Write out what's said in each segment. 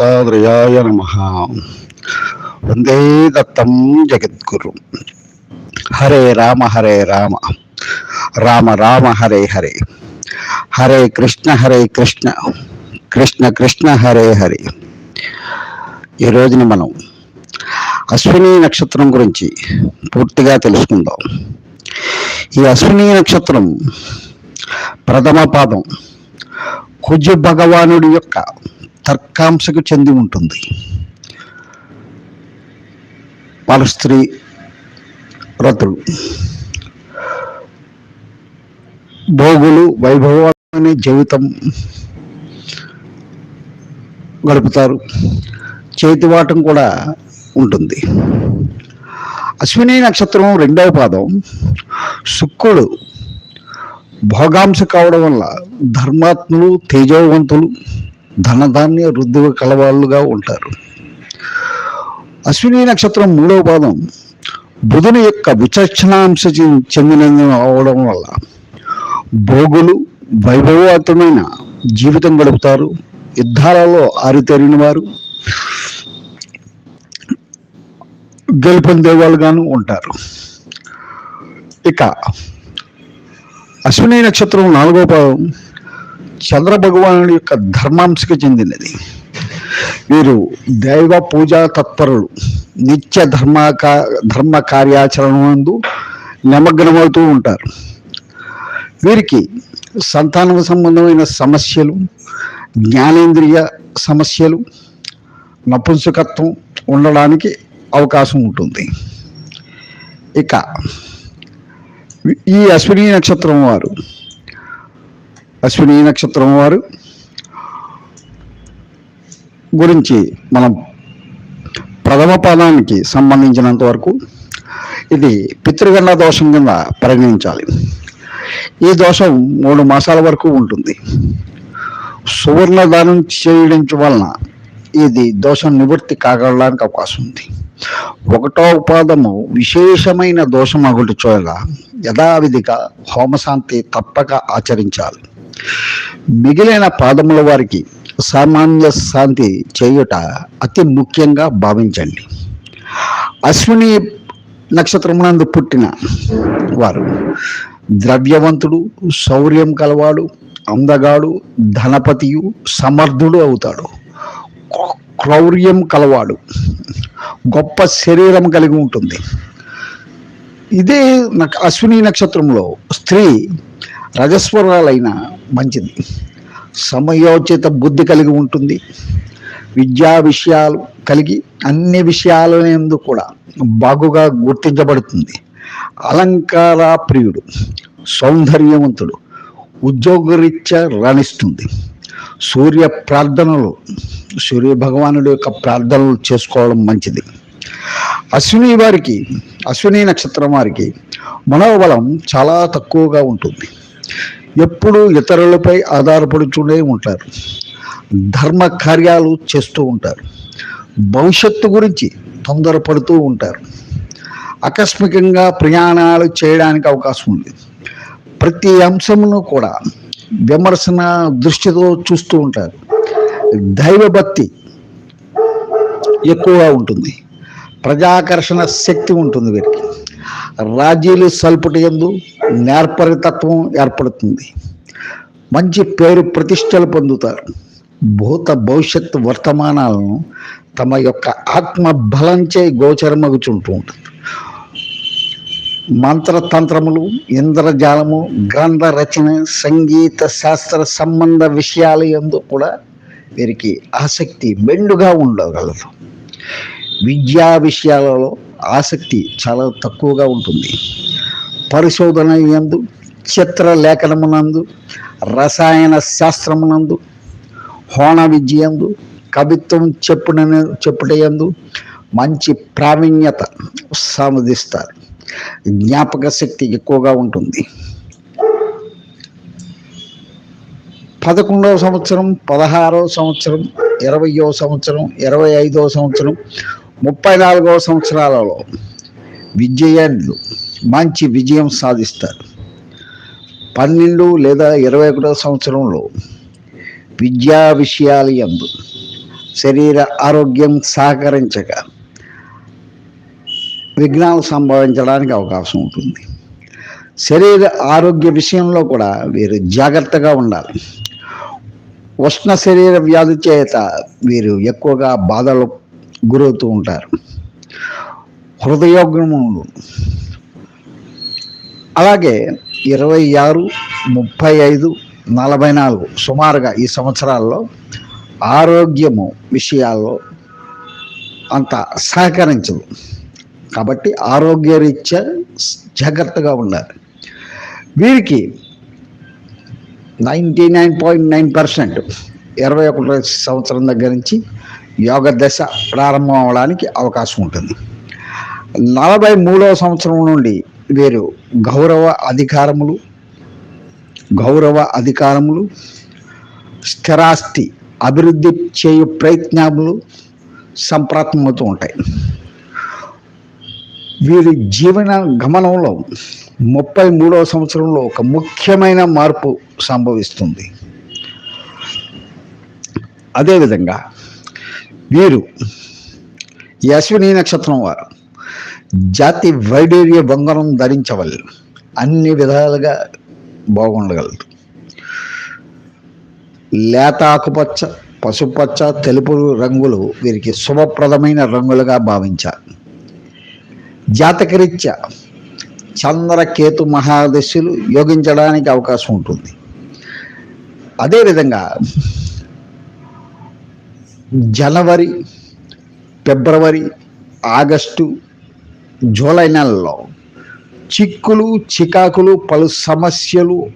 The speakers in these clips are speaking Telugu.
దత్తాత్రేయాయ నమ. వందే దత్తం జగద్గురు. హరే రామ హరే రామ. రామ రామ హరే హరే. హరే కృష్ణ హరే కృష్ణ. కృష్ణ కృష్ణ హరే హరే. ఈ రోజున మనం అశ్విని నక్షత్రం గురించి పూర్తిగా తెలుసుకుందాం. ఈ అశ్విని నక్షత్రం ప్రథమ పాదం కుజ భగవానుడి యొక్క తర్కాంశకు చెంది ఉంటుంది. వాళ్ళ స్త్రీ రతులు భోగులు వైభవాన్ని జీవితం గడుపుతారు. చేతివాటం కూడా ఉంటుంది. అశ్విని నక్షత్రం రెండవ పాదం. శుక్రుడు భోగాంశ కావడం వల్ల ధర్మాత్ములు తేజవంతులు ధనధాన్య వృద్ధి కలవాళ్ళుగా ఉంటారు. అశ్విని నక్షత్రం మూడవ పాదం. బుధుని యొక్క విచక్షణాంశ చె- చెందిన అవడం వల్ల భోగులు వైభవవంతమైన జీవితం గడుపుతారు. యుద్ధాలలో ఆరితేరిన వారు గెలుపొందే వాళ్ళుగాను ఉంటారు. ఇక అశ్విని నక్షత్రం నాలుగో పాదం. చంద్ర భగవానుడి యొక్క ధర్మాంశకు చెందినది. వీరు దైవ పూజా తత్పరులు. నిత్య ధర్మ ధర్మ కార్యాచరణ నిమగ్నమవుతూ ఉంటారు. వీరికి సంతానం సంబంధమైన సమస్యలు జ్ఞానేంద్రియ సమస్యలు నపుంసకత్వం ఉండడానికి అవకాశం ఉంటుంది. ఇక ఈ అశ్విని నక్షత్రం వారు అశ్విని నక్షత్రం వారు గురించి మనం ప్రథమ పాదానికి సంబంధించినంత వరకు ఇది పితృగణ దోషం కింద పరిగణించాలి. ఈ దోషం మూడు మాసాల వరకు ఉంటుంది. సువర్ణ దానం చేయడం వలన ఇది దోషం నివృత్తి కాగలడానికి అవకాశం ఉంది. ఒకటో పాదము విశేషమైన దోషం అగుటి చూడగా యథావిధిగా హోమశాంతి తప్పక ఆచరించాలి. మిగిలిన పాదముల వారికి సామాన్య శాంతి చేయుట అతి ముఖ్యంగా భావించండి. అశ్విని నక్షత్రమునందు పుట్టిన వారు ద్రవ్యవంతుడు శౌర్యం కలవాడు అందగాడు ధనపతియు సమర్థుడు అవుతాడు. క్రౌర్యం కలవాడు గొప్ప శరీరం కలిగి ఉంటుంది. ఇదే అశ్విని నక్షత్రంలో స్త్రీ రజస్వరాలైన మంచిది. సమయోచిత బుద్ధి కలిగి ఉంటుంది. విద్యా విషయాలు కలిగి అన్ని విషయాలందు కూడా బాగుగా గుర్తించబడుతుంది. అలంకార ప్రియుడు సౌందర్యవంతుడు ఉద్యోగరీత్యా రాణిస్తుంది. సూర్య ప్రార్థనలు సూర్య భగవానుడు యొక్క ప్రార్థనలు చేసుకోవడం మంచిది. అశ్విని వారికి అశ్విని నక్షత్రం వారికి మనోబలం చాలా తక్కువగా ఉంటుంది. ఎప్పుడు ఇతరులపై ఆధారపడుతూనే ఉంటారు. ధర్మ కార్యాలు చేస్తూ ఉంటారు. భవిష్యత్తు గురించి తొందరపడుతూ ఉంటారు. ఆకస్మికంగా ప్రయాణాలు చేయడానికి అవకాశం ఉంది. ప్రతి అంశమును కూడా విమర్శన దృష్టితో చూస్తూ ఉంటారు. దైవభక్తి ఎక్కువగా ఉంటుంది. ప్రజాకర్షణ శక్తి ఉంటుంది వీరికి. రాజీలు సల్పుటి ఎందు నేర్పరితత్వం ఏర్పడుతుంది. మంచి పేరు ప్రతిష్టలు పొందుతారు. భూత భవిష్యత్తు వర్తమానాలను తమ యొక్క ఆత్మ బలంచే గోచరమగుచుంటూ ఉంటుంది. మంత్రతంత్రములు ఇంద్రజాలము గ్రంథ రచన సంగీత శాస్త్ర సంబంధ విషయాలు ఎందు కూడా వీరికి ఆసక్తి మెండుగా ఉండగలదు. విద్యా విషయాలలో ఆసక్తి చాలా తక్కువగా ఉంటుంది. పరిశోధన యందు చిత్ర లేఖనమునందు రసాయన శాస్త్రమునందు హోణ విద్యందు కవిత్వం చెప్పున చెప్పుటయందు మంచి ప్రావీణ్యత సాధిస్తారు జ్ఞాపక శక్తి ఎక్కువగా ఉంటుంది. పదకొండవ సంవత్సరం పదహారవ సంవత్సరం ఇరవయో సంవత్సరం ఇరవై ఐదవ సంవత్సరం ముప్పై నాలుగవ సంవత్సరాలలో విజయాలు మంచి విజయం సాధిస్తారు. పన్నెండు లేదా ఇరవై ఒకటో సంవత్సరంలో విద్యా విషయాలయందు శరీర ఆరోగ్యం సహకరించక విఘ్నాలు సంభవించడానికి అవకాశం ఉంటుంది. శరీర ఆరోగ్య విషయంలో కూడా వీరు జాగ్రత్తగా ఉండాలి. ఉష్ణ శరీర వ్యాధి చేత వీరు ఎక్కువగా బాధలు గురవుతూ ఉంటారు. హృదయోగ్రములు. అలాగే ఇరవై ఆరు ముప్పై ఐదు నలభై నాలుగు సుమారుగా ఈ సంవత్సరాల్లో ఆరోగ్యము విషయాల్లో అంత సహకరించదు. కాబట్టి ఆరోగ్యరీత్యా జాగ్రత్తగా ఉండాలి. వీరికి ninety nine point nine percent ఇరవై ఒకటి సంవత్సరం దగ్గర నుంచి యోగ దశ ప్రారంభం అవడానికి అవకాశం ఉంటుంది. నలభై మూడవ సంవత్సరం నుండి వీరు గౌరవ అధికారములు గౌరవ అధికారములు స్థిరాస్తి అభివృద్ధి చేయు ప్రయత్నములు సంప్రాప్తమవుతూ ఉంటాయి. వీరి జీవన గమనంలో ముప్పై మూడవ సంవత్సరంలో ఒక ముఖ్యమైన మార్పు సంభవిస్తుంది. అదేవిధంగా వీరు ఈ అశ్విని నక్షత్రం వారు. జాతి వైడూర్య బంగారం ధరించవల్లు అన్ని విధాలుగా బాగుండగలరు లేత ఆకుపచ్చ పసుపచ్చ తెలుపు రంగులు వీరికి శుభప్రదమైన రంగులుగా భావించారు. జాతకరీత్యా చంద్రకేతు మహాదశులు యోగించడానికి అవకాశం ఉంటుంది. అదేవిధంగా జనవరి ఫిబ్రవరి ఆగస్టు జూలై నెలలో చిక్కులు చికాకులు పలు సమస్యలుతో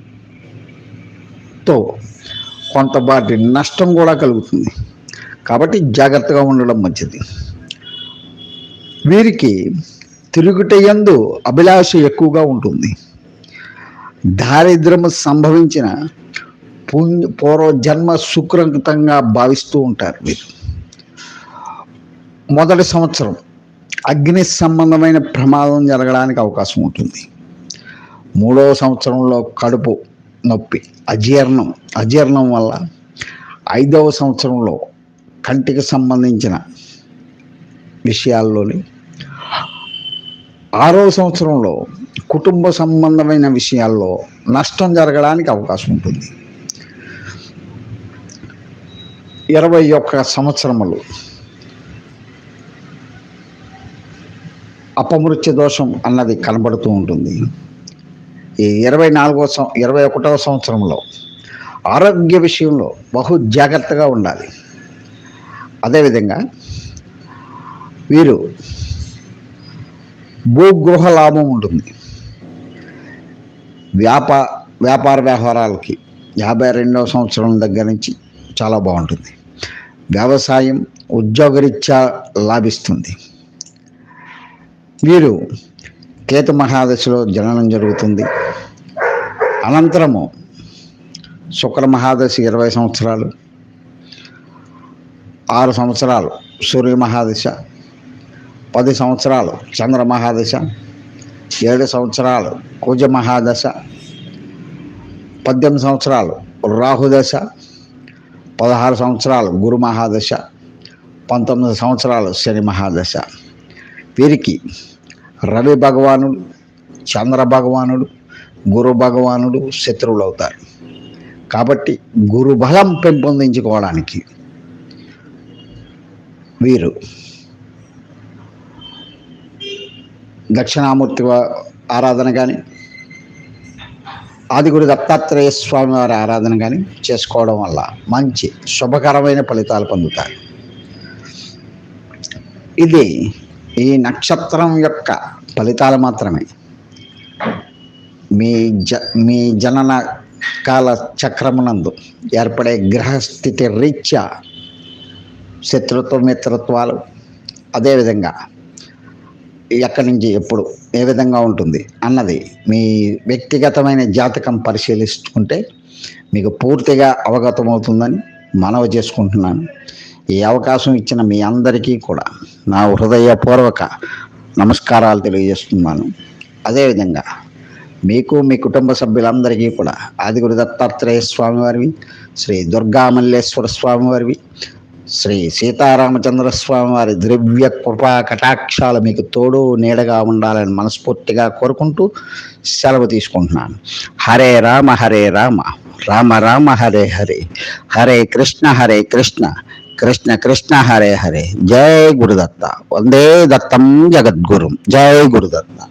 కొంతపాటి నష్టం కూడా కలుగుతుంది. కాబట్టి జాగ్రత్తగా ఉండడం మంచిది. వీరికి తిరుగుటయందు అభిలాష ఎక్కువగా ఉంటుంది. దారిద్రము సంభవించిన పుణ్య పూర్వజన్మ సుకృతంగా భావిస్తూ ఉంటారు వీరు. మొదటి సంవత్సరం అగ్ని సంబంధమైన ప్రమాదం జరగడానికి అవకాశం ఉంటుంది. మూడవ సంవత్సరంలో కడుపు నొప్పి అజీర్ణం అజీర్ణం వల్ల ఐదవ సంవత్సరంలో కంటికి సంబంధించిన విషయాల్లోని ఆరో సంవత్సరంలో కుటుంబ సంబంధమైన విషయాల్లో నష్టం జరగడానికి అవకాశం ఉంటుంది. ఇరవై ఒక్క సంవత్సరములు. అపమృత్య దోషం అన్నది కనబడుతూ ఉంటుంది. ఈ ఇరవై నాలుగో సం ఇరవై ఒకటవ సంవత్సరంలో ఆరోగ్య విషయంలో బహు జాగ్రత్తగా ఉండాలి. అదేవిధంగా వీరు భూగృహ లాభం ఉంటుంది. వ్యాపా వ్యాపార వ్యవహారాలకి యాభై రెండవ సంవత్సరం దగ్గర నుంచి చాలా బాగుంటుంది. వ్యవసాయం ఉద్యోగరీత్యా లాభిస్తుంది. వీరు కేతు మహాదశలో జననం జరుగుతుంది. అనంతరము శుక్ర మహాదశి ఇరవై సంవత్సరాలు ఆరు సంవత్సరాలు సూర్య మహాదశ పది సంవత్సరాలు చంద్ర మహాదశ ఏడు సంవత్సరాలు కుజ మహాదశ పద్దెనిమిది సంవత్సరాలు రాహుదశ పదహారు సంవత్సరాలు గురు మహాదశ పంతొమ్మిది సంవత్సరాలు శని మహాదశ. వీరికి రవి భగవానుడు చంద్ర భగవానుడు గురు భగవానుడు శత్రువులు అవుతారు కాబట్టి గురు బలం పెంపొందించుకోవడానికి వీరు దక్షిణామూర్తి ఆరాధన కానీ ఆదిగురు దత్తాత్రేయ స్వామి వారి ఆరాధన కానీ చేసుకోవడం వల్ల మంచి శుభకరమైన ఫలితాలు పొందుతారు. ఇది ఈ నక్షత్రం యొక్క ఫలితాలు మాత్రమే. మీ జ మీ జనన కాల చక్రమునందు ఏర్పడే గ్రహస్థితి రీత్యా శత్రుత్వ మిత్రత్వాలు అదేవిధంగా ఎక్కడి నుంచి ఎప్పుడు ఏ విధంగా ఉంటుంది అన్నది మీ వ్యక్తిగతమైన జాతకం పరిశీలిస్తుంటే మీకు పూర్తిగా అవగతమవుతుందని మనవి చేసుకుంటున్నాను. ఈ అవకాశం ఇచ్చిన మీ అందరికీ కూడా నా హృదయపూర్వక నమస్కారాలు తెలియజేస్తున్నాను. అదేవిధంగా మీకు మీ కుటుంబ సభ్యులందరికీ కూడా ఆదిగురు దత్తాత్రేయ స్వామి వారివి శ్రీ దుర్గా మల్లేశ్వర స్వామి వారివి శ్రీ సీతారామచంద్ర స్వామి వారి ద్రవ్య కృపా కటాక్షాలు మీకు తోడు నీడగా ఉండాలని మనస్ఫూర్తిగా కోరుకుంటూ సెలవు తీసుకుంటున్నాను. హరే రామ హరే రామ. రామ రామ హరే హరే. హరే కృష్ణ హరే కృష్ణ. కృష్ణ కృష్ణ హరే హరే. జై గురుదత్త. వందే దత్తం జగద్గురు. జై గురుదత్త.